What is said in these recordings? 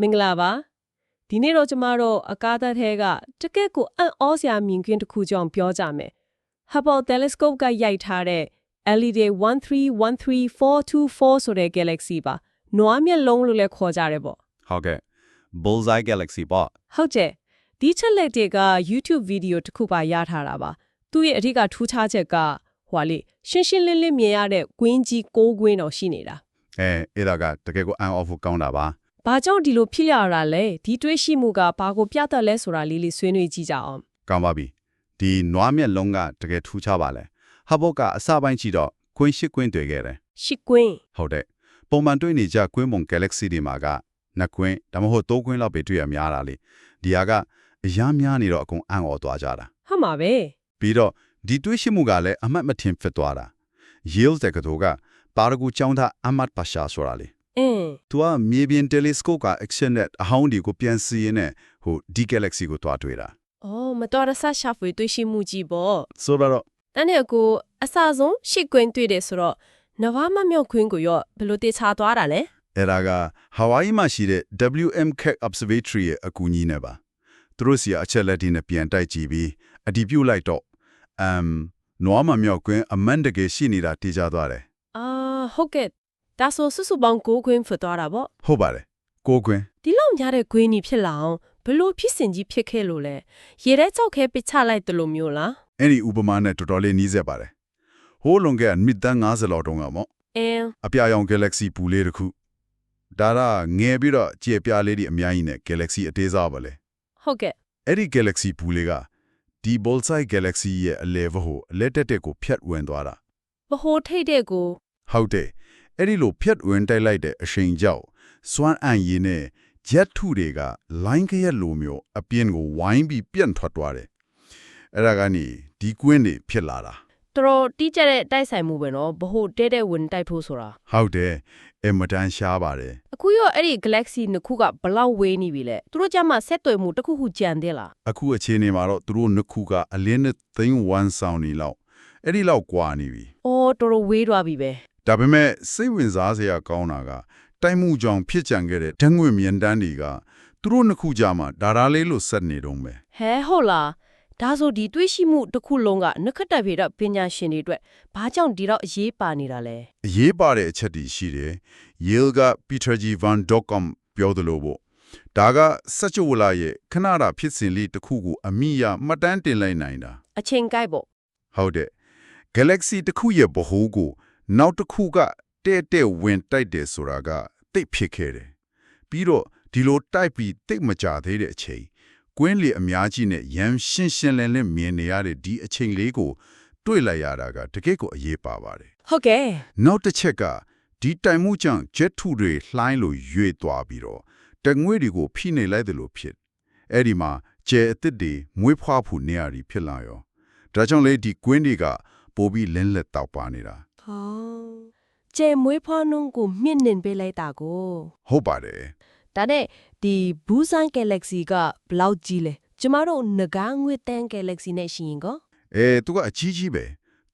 မင်္ဂလာပါဒီနေ့တော့ကျမတို့အကားသက်ထဲကတကယ့်ကိုအံ့ဩစရာမြင်ကွင်းတစ်ခုကြောင့်ပြောကြမယ် Hubble telescope ကရိုက်ထားတဲ့ LED 1313424ဆိုတဲ့ galaxy ပါနွားမျက်လုံးလို့လည်းခေါ်ကြတယ်ပေါ့ဟုတ်ကဲ့ Bullseye Galaxy ပေါ့ဟုတ်တယ်ဒီချက်လက်တွေက YouTube video တစ်ခုပါရထားတာပါသူ့ရဲ့အဓိကထူးခြားချက်ကဟွာလေရှင်းရှင်းလင်းလင်းမြင်ရတဲ့ကွင်းကြီး၉ကွင်းတော့ရှိနေတာအဲအဲ့ဒါကတကယ်ကိုအန်အော်ဖူကောင်းတာပါ ဘာကြောင့်ဒီလိုဖြစ်ရတာလဲဒီတွေးရှိမှုကဘာကိုပြတတ်လဲဆိုတာလေးလေးဆွေးနွေးကြည့်ကြအောင်ကောင်းပါပြီဒီနွားမျက်လုံးကတကယ်ထူးခြားပါလေဟဘော့ကအစပိုင်းကြည့်တော့ကွင်းရှိကွင်းတွေ့ခဲ့တယ်ရှစ်ကွင်းဟုတ်တယ်ပုံမှန်တွေ့နေကြကွင်းပုံ Galaxy တွေမှာကနှစ်ကွင်းဒါမှမဟုတ်သုံးကွင်းလောက်ပဲတွေ့ရများတာလေဒီဟာကအများများနေတော့အကုန်အန်အော်သွားကြတာဟုတ်မှာပဲပြီးတော့ဒီတွေးရှိမှုကလည်းအမှတ်မထင်ဖြစ်သွားတာ Yale တက္ကသိုလ်ကပါရဂူကျောင်းသားအမတ်ပါရှာဆိုတာလေ အင်းသူကမြေပြင် telescope က action နဲ့အဟောင်းဒီကိုပြန်စီရင်နဲ့ဟိုဒီ galaxy ကိုတွားတွေ့တာအော်မတော်တဆရှာဖွေတွေးရှိမှုကြီးပေါ့ဆိုတော့တန်းတဲ့ကိုအစဆုံးရှစ်ကွင်းတွေ့တယ်ဆိုတော့နဝမမြောက်ကွင်းကိုရောဘယ်လိုတေချာသွားတာလဲအဲ့ဒါက Hawaii မှာရှိတဲ့ WM Keck Observatory ရဲ့အကူအညီနဲ့ပါသူတို့စီအချက်လက်တွေနဲ့ပြန်တိုက်ကြည့်ပြီးအတည်ပြုလိုက်တော့ um နွားမမြောက်ကွင်းအမှန်တကယ်ရှိနေတာသိကြသွားတယ်အာဟုတ်ကဲ့ ဒါဆိုစုစုပေါင်း9ကွင်းဖြစ်သွားတာပေါ့ဟုတ်ပါတယ်ကိုကွင်းဒီလောက်များတဲ့ကွင်းကြီးဖြစ်လာအောင်ဘယ်လိုဖြစ်စဉ်ကြီးဖြစ်ခဲ့လို့လဲရေထဲကြောက်ခဲပစ်ချလိုက်တယ်လို့မျိုးလားအဲ့ဒီဥပမာနဲ့တော်တော်လေးနီးစပ်ပါတယ်ဟိုးလွန်ကဲမြစ်တန်း90လောက်တုန်းကပေါ့အင်းအပြာရောင် Galaxy ပူလေးတစ်ခုဒါကငယ်ပြီးတော့ကြည်ပြားလေးတွေအများကြီးနဲ့ Galaxy အသေးစားပါလေဟုတ်ကဲ့အဲ့ဒီ Galaxy ပူလေးကဒီ Bullseye Galaxy ရဲ့အလဲဘဟိုအလက်တက်တက်ကိုဖြတ်ဝင်သွားတာဘဟိုထိတ်တဲ့ကိုဟုတ်တယ် အဲ့ဒီလိုဖြတ်ဝင်တိုက်လိုက်တဲ့အချိန်ကြောင့်စွမ်းအံ့ရည်နဲ့ jet ထုတွေက line ကရက်လိုမျိုးအပြင်ကိုဝိုင်းပြီးပြန့်ထွက်သွားတယ်အဲ့ဒါကနေဒီကွင်းတွေဖြစ်လာတာတော်တော်တီးကြတဲ့တိုက်ဆိုင်မှုပဲနော်ဘဟိုတဲတဲ့ဝင်တိုက်ဖို့ဆိုတာဟုတ်တယ်အမတန်ရှားပါတယ်အခုရောအဲ့ဒီ galaxy နှစ်ခုကဘလောက်ဝေးနေပြီလဲသူတို့ကြမှာဆက်သွယ်မှုတစ်ခုခုကြံသေးလားအခုအခြေအနေမှာတော့သူတို့နှစ်ခုကအလင်းနဲ့သိန်း1ဆောင်းနေလောက်အဲ့ဒီလောက်ကွာနေပြီအော်တော်တော်ဝေးသွားပြီပဲ ဒါပေမဲ့စိတ်ဝင်စားစရာကောင်းတာကတိုက်မှုကြောင့်ဖြစ်ကြံခဲ့တဲ့ဓာတ်ငွေ့မြန်တန်းတွေကသူတို့နှစ်ခုကြားမှာဒါရာလေးလို့ဆက်နေတော့မယ်ဟဲဟုတ်လားဒါဆိုဒီတွေးရှိမှုတစ်ခုလုံးကနက္ခတ္တဗေဒပညာရှင်တွေအတွက်ဘာကြောင့်ဒီတော့အရေးပါနေတာလဲအရေးပါတဲ့အချက်တွေရှိတယ် Yale က Peter G. van Dokkum ပြောသလိုပေါ့ဒါကစัจ java လာရဲ့ခဏတာဖြစ်စဉ်လေးတစ်ခုကိုအမိရမှတ်တမ်းတင်လိုက်နိုင်တာအချိန်ကိုက်ပေါ့ဟုတ်တယ် Galaxy တစ်ခုရဲ့ဗဟိုကို နောက်တစ်ခုကတဲ့တဲ့ဝင်တိုက်တယ်ဆိုတာကတိတ်ဖြစ်ခဲ့တယ်ပြီးတော့ဒီလိုတိုက်ပြီးတိတ်မကြသေးတဲ့အချိန်ကွင်းလေအများကြီးနဲ့ရမ်းရှင်းရှင်းလင်းလင်းမြင်နေရတဲ့ဒီအချိန်လေးကိုတွေ့လိုက်ရတာကတကယ့်ကိုအရေးပါပါတယ်ဟုတ်ကဲ့နောက်တစ်ချက်ကဒီတိုင်မှုကြောင့် jet ထုတွေလှိုင်းလို့ရွေ့သွားပြီးတော့တငွေ့တွေကိုဖိနေလိုက်တယ်လို့ဖြစ်အဲ့ဒီမှာကျဲအစ်စ်တွေမွေးဖွားဖို့နေရာတွေဖြစ်လာရောဒါကြောင့်လေဒီကွင်းတွေကပိုပြီးလင်းလက်တောက်ပါနေတာ ဟောကျဲမွေးဖွားနှုန်းကိုမြင့်နှင်ပေးလိုက်တာကိုဟုတ်ပါတယ်ဒါနဲ့ဒီဘူးဆိုင် galaxy ကဘလောက်ကြီးလဲကျမတို့ငကားငွေတန်း galaxy နဲ့ရှိရင်ကောအဲသူကအကြီးကြီးပဲ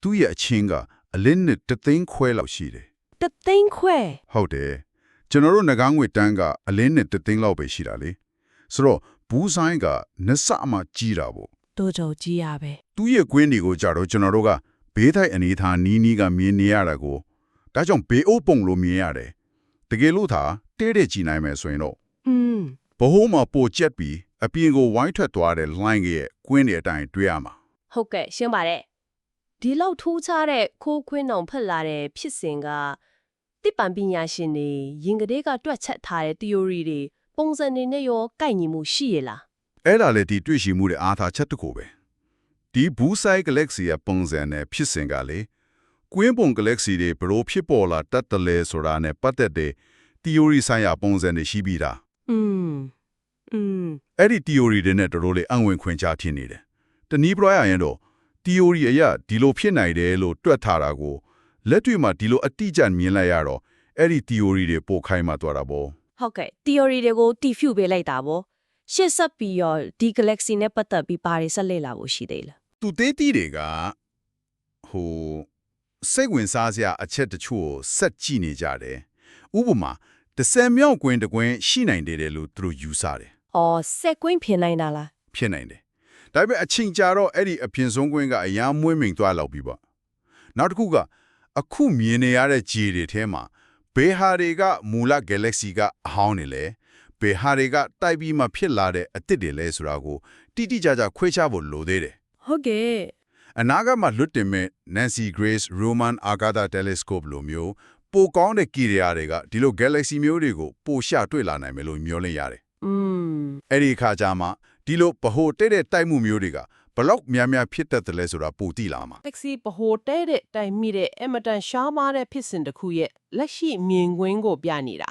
သူ့ရဲ့အချင်းကအလင်းနဲ့တသိန်းခွဲလောက်ရှိတယ်တသိန်းခွဲဟုတ်တယ်ကျွန်တော်တို့ငကားငွေတန်းကအလင်းနဲ့တသိန်းလောက်ပဲရှိတာလေဆိုတော့ဘူးဆိုင်ကနှစ်ဆအမှကြီးတာပေါ့တို့ကြောကြီးရပဲသူ့ရဲ့ကွင်းတွေကိုကြတော့ကျွန်တော်တို့က ဘေးထိုက်အနေထားနီးနီးကမြင်နေရတာကိုဒါကြောင့်ဘေးအုပ်ပုံလိုမြင်ရတယ်တကယ်လို့သာတဲတဲ့ကြည်နိုင်မယ်ဆိုရင်တော့อืมဘဟုမှာပိုကျက်ပြီးအပြင်ကိုဝိုင်းထွက်သွားတဲ့ line ရဲ့ကွင်းတွေအတိုင်းတွေ့ရမှာဟုတ်ကဲ့ရှင်းပါတယ်ဒီလောက်ထူးခြားတဲ့ခိုးခွင်းအောင်ဖက်လာတဲ့ဖြစ်စဉ်ကတိပံပညာရှင်တွေရင်ကလေးကတွက်ချက်ထားတဲ့ theory တွေပုံစံတွေနဲ့ရောကိုက်ညီမှုရှိရလားအဲ့ဒါလေဒီတွေ့ရှိမှုတဲ့အားသာချက်တစ်ခုပဲ ဒီဘူးဆိုင် galaxy ရဲ့ပုံစံနဲ့ဖြစ်စဉ်ကလေကွင်းပုံ galaxy တွေဘယ်လိုဖြစ်ပေါ်လာတတ်တယ်လဲဆိုတာနဲ့ပတ်သက်တဲ့ theory ဆိုင်ရာပုံစံတွေရှိပြီးသား อืมอืม အဲ့ဒီ theory တွေနဲ့တော်တော်လေးအံ့ဝင်ခွင့်ချဖြစ်နေတယ်တနည်းပြောရရင်တော့ theory အရဒီလိုဖြစ်နိုင်တယ်လို့တွက်ထားတာကိုလက်တွေ့မှာဒီလိုအတိအကျမြင်လိုက်ရတော့အဲ့ဒီ theory တွေပိုခိုင်းမှသွားတာပေါ့ ဟုတ်ကဲ့ theory တွေကို defuse ပေးလိုက်တာဗောရှေ့ဆက်ပြီးရောဒီ galaxy နဲ့ပတ်သက်ပြီးဘာတွေဆက်လက်လာဖို့ရှိသေးလဲ သူသေးတီးတွေကဟိုစိတ်ဝင်စားစရာအချက်တချို့ကိုဆက်ကြည့်နေကြတယ်ဥပမာတစ်ဆယ်မြောက်ကွင်းတစ်ကွင်းရှိနိုင်တယ်တယ်လို့သူတို့ယူဆတယ်။အော်စက်ကွင်းဖြစ်နိုင်တာလားဖြစ်နိုင်တယ်ဒါပေမဲ့အချိန်ကြာတော့အဲ့ဒီအပြင်ဆုံးကွင်းကအရာမွေးမိန်သွားလောက်ပြီပေါ့နောက်တစ်ခုကအခုမြင်နေရတဲ့ဂျီတွေထဲမှာဘယ်ဟာတွေကမူလ galaxy ကအဟောင်းနေလဲဘယ်ဟာတွေကတိုက်ပြီးမှဖြစ်လာတဲ့အစ်စ်တွေလဲဆိုတာကိုတိတိကျကျခွဲခြားဖို့လိုသေးတယ်။ ဟုတ်ကဲ့အနာဂတ်မှာလွတ်တင်မဲ့ Nancy Grace Roman Agatha Telescope လိုမျိုးပိုကောင်းတဲ့ကိရိယာတွေကဒီလို galaxy မျိုးတွေကိုပိုရှာတွေ့လာနိုင်မယ်လို့မျှော်လင့်ရတယ်။อืม။အဲ့ဒီအခါကျမှဒီလိုဗဟိုတဲ့တဲ့တိုက်မှုမျိုးတွေကဘလောက်များများဖြစ်တတ်တယ်လဲဆိုတာပိုသိလာမှာတက္ကစီဗဟိုတဲတဲ့တိုင်မိတဲ့အမတန်ရှားမားတဲ့ဖြစ်စဉ်တစ်ခုရဲ့လက်ရှိမြင်ကွင်းကိုပြနေတာ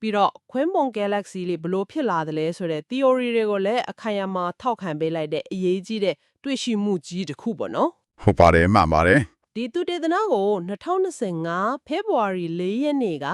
ပြီးတော့ခွင်းပုံ galaxy လေးဘလို့ဖြစ်လာတယ်လဲဆိုတဲ့ theory တွေကိုလည်းအခိုင်အမာထောက်ခံပေးလိုက်တဲ့အရေးကြီးတဲ့တွေ့ရှိမှုကြီးတစ်ခုပေါ့နော်။ဟုတ်ပါတယ်မှန်ပါတယ်ဒီသူတေသနာကို2025 February 4ရက်နေ့က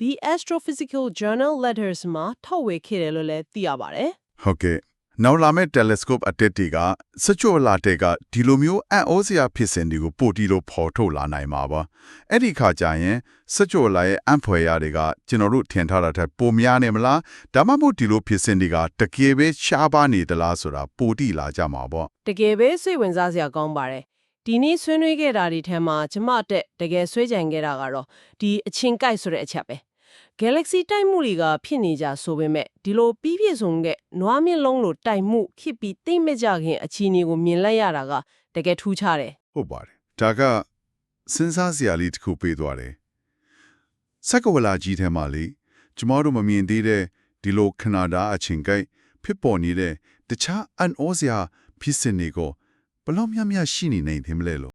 The Astrophysical Journal Letters မှာထုတ်ဝေခဲ့တယ်လို့လည်းသိရပါတယ်။ဟုတ်ကဲ့။ နောက်လာမဲ့ telescope အတက်တီကစကြဝဠာတဲ့ကဒီလိုမျိုးအံ့ဩစရာဖြစ်စဉ်တွေကိုပို့တီလို့ပေါ်ထုတ်လာနိုင်မှာပါ။အဲ့ဒီခါကျရင်စကြဝဠာရဲ့အံ့ဖွယ်ရာတွေကကျွန်တော်တို့ထင်ထားတာထက်ပိုများနေမလား။ဒါမှမဟုတ်ဒီလိုဖြစ်စဉ်တွေကတကယ်ပဲရှားပါနေသလားဆိုတာပိုတိလာကြမှာပေါ့တကယ်ပဲစိတ်ဝင်စားစရာကောင်းပါတယ်ဒီနေ့ဆွေးနွေးခဲ့တာဒီထဲမှာကျမတက်တကယ်ဆွေးကြံခဲ့တာကတော့ဒီအချင်းကိုက်ဆိုတဲ့အချက်ပဲ Galaxy တိုက်မှုတွေကဖြစ်နေကြဆိုပေမဲ့ဒီလိုပြီးပြည့်စုံတဲ့နွားမြင့်လုံးလိုတိုက်မှုဖြစ်ပြီးသိမ့်မကြခင်အချီနေကိုမြင်လိုက်ရတာကတကယ်ထူးခြားတယ်။ဟုတ်ပါတယ်။ဒါကစဉ်းစားစရာလေးတစ်ခုပေးသွားတယ်။စက္ကဝဠာကြီးထဲမှာလေကျမတို့မမြင်သေးတဲ့ဒီလိုခနာဒါအချင်းကိုက်ဖြစ်ပေါ်နေတဲ့တခြားအန်ဩစရာဖြစ်စဉ်တွေကိုဘယ်လောက်များများရှိနေနိုင်သင်မလဲလို့